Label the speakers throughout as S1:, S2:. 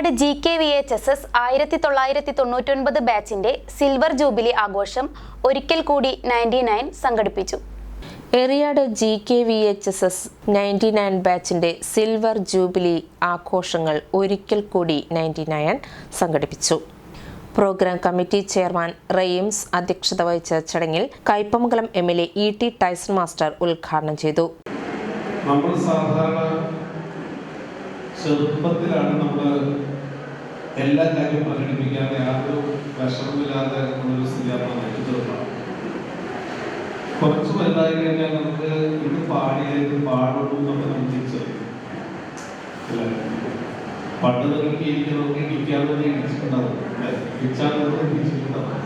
S1: Eriyad G K V H S S ആയിരത്തി തൊള്ളായിരത്തി തൊണ്ണൂറ്റൊൻപത് ബാച്ചിന്റെ സിൽവർ ജൂബിലി ആഘോഷം ഒരിക്കൽ കൂടി നയന്റി നയൻ സംഘടിപ്പിച്ചു.
S2: Eriyad G K V H S S ninety nine ബാച്ചിന്റെ സിൽവർ ജൂബിലി ആഘോഷങ്ങൾ ഒരിക്കൽ കൂടി നയന്റി നയൻ സംഘടിപ്പിച്ചു. പ്രോഗ്രാം കമ്മിറ്റി ചെയർമാൻ റെയിംസ് അധ്യക്ഷത വഹിച്ച ചടങ്ങിൽ Kaipamangalam M L A E T Tyson master ഉദ്ഘാടനം ചെയ്തു.
S3: നമ്മൾ സാധാരണ ചെറുപ്പത്തിലാണ് നമ്മൾ എല്ലാ കാര്യവും പ്രകടിപ്പിക്കാതെ യാതൊരു വിഷമമില്ലാതെ നമ്മളൊരു സ്ഥിതിയാണ് നമുക്ക് ചെറുപ്പം കുറച്ച് വലുതായി കഴിഞ്ഞാൽ നമുക്ക് ഇത് പാടിയത് പാടുള്ളൂ എന്നൊക്കെ നമ്മൾ തിരിച്ചറിയും? പണ്ട് നിങ്ങൾക്ക് ഇരിക്കുന്നവർക്ക് ഇരിക്കാതെ ഇടിച്ചിട്ടുണ്ടാവും? ഇടിച്ചാൽ ഇടിച്ചിട്ടുണ്ടാവും.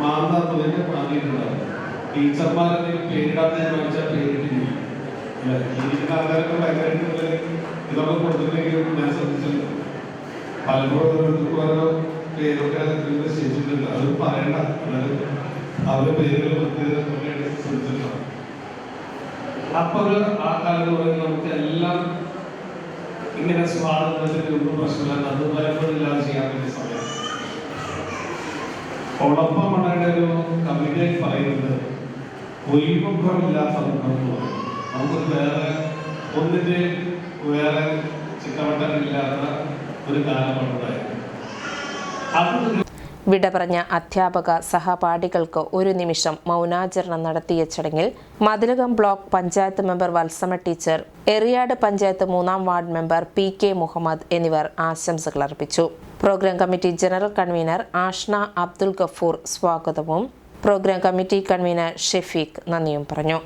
S3: മാന്താത്തതിന് മാറിയിട്ടുണ്ടാവും. ടീച്ചർമാരെ പേരിടാൻ വെച്ചാൽ പേരിട്ടില്ല. ഇതൊക്കെ കൊടുത്തിട്ടുണ്ടെങ്കിലും ഞാൻ പലപ്പോഴും ഓരോ പേരൊക്കെ നിശ്ചയിച്ചിട്ടുണ്ട് അത് പറയണ്ട എന്നാലും അവരുടെ പേരുകൾ പ്രത്യേകത ശ്രദ്ധിച്ചിട്ടുണ്ട് അപ്പൊ ഒരു ആ കാലത്ത് പറയുന്നത് നമുക്ക് എല്ലാം ഇങ്ങനെ സ്വാതന്ത്ര്യത്തിന് ഒന്നും പ്രശ്നമില്ല അത് പലപ്പോഴില്ലാതെ ചെയ്യാൻ വേണ്ടി സമയം ഒളപ്പമണയുടെ ഒരു കവിതയിൽ പറയുന്നത് ഒലിമുഖമില്ലാത്ത നമുക്ക് വേറെ ഒന്നിന്റെ വേറെ ചിട്ടവട്ടമില്ലാത്ത ഒരു
S2: വിട പറഞ്ഞ അധ്യാപക സഹപാഠികൾക്ക് ഒരു നിമിഷം മൗനാചരണം നടത്തിയ ചടങ്ങിൽ Mathilakam block panchayat member Valsama teacher Eriyad panchayat മൂന്നാം ward member P K Muhammad എന്നിവർ ആശംസകൾ അർപ്പിച്ചു. Programme committee general convener Ashna Abdul Gafoor സ്വാഗതവും. പ്രോഗ്രാം കമ്മിറ്റി കൺവീനർ ഷെഫീഖ് നന്ദിയും പറഞ്ഞു.